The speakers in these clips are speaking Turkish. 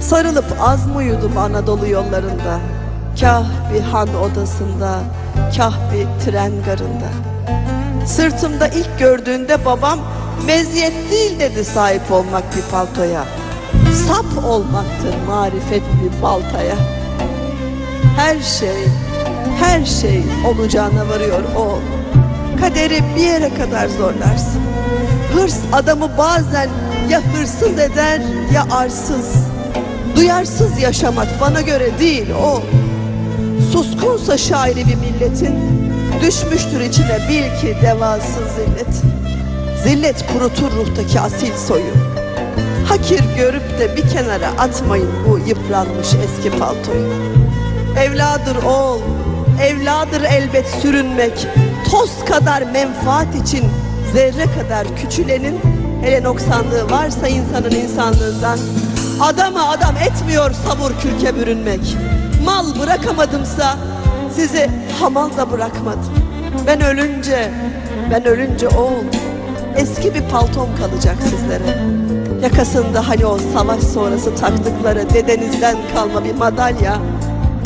Sarılıp az mı uyudum Anadolu yollarında? Kah bir han odasında Kah bir tren garında. Sırtımda ilk gördüğünde babam Meziyet değil dedi sahip olmak bir paltoya. Sap olmaktır marifet bir baltaya. Her şey, her şey olacağına varıyor o. Kaderi bir yere kadar zorlarsın. Hırs adamı bazen ya hırsız eder ya arsız Duyarsız yaşamak bana göre değil o. Suskunsa şairi bir milletin Düşmüştür içine bil ki devasız zillet. Zillet kurutur ruhtaki asil soyu. Hakir görüp de bir kenara atmayın bu yıpranmış eski paltoyu. Evladır oğul, evladır elbet sürünmek Toz kadar menfaat için zerre kadar küçülenin Hele noksanlığı varsa insanın insanlığından Adama adam etmiyor sabur kürke bürünmek. Mal bırakamadımsa sizi hamal da bırakmadım. Ben ölünce, ben ölünce oğul Eski bir paltom kalacak sizlere. Yakasında hani o savaş sonrası taktıkları dedenizden kalma bir madalya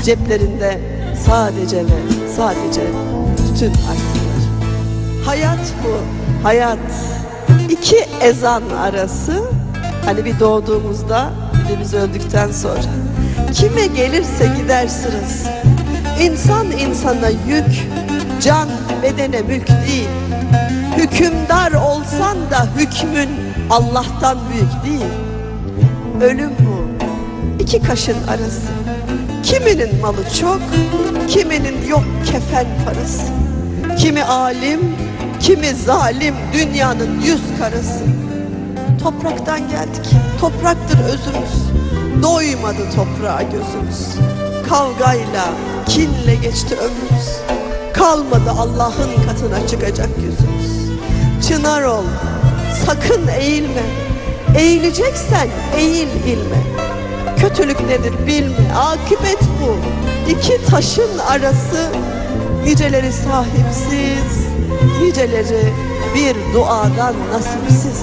Ceplerinde sadece ve sadece tütün artılar. Hayat bu, hayat. İki ezan arası Hani bir doğduğumuzda bir de biz öldükten sonra. Kime gelirse gider sırası İnsan insana yük, can bedene mülk değil. Hükümdar olsan da hükmün Allah'tan büyük değil. Ölüm bu. İki kaşın arası. Kiminin malı çok, kiminin yok kefen parası. Kimi alim, kimi zalim dünyanın yüz karası Topraktan geldik, topraktır özümüz. Doymadı toprağa gözümüz. Kavgayla, kinle geçti ömrümüz. Kalmadı Allah'ın katına çıkacak yüzümüz. Çınar ol, sakın eğilme. Eğileceksen eğil ilme. Kötülük nedir bilme, akıbet bu. İki taşın arası Niceleri sahipsiz Niceleri bir duadan nasipsiz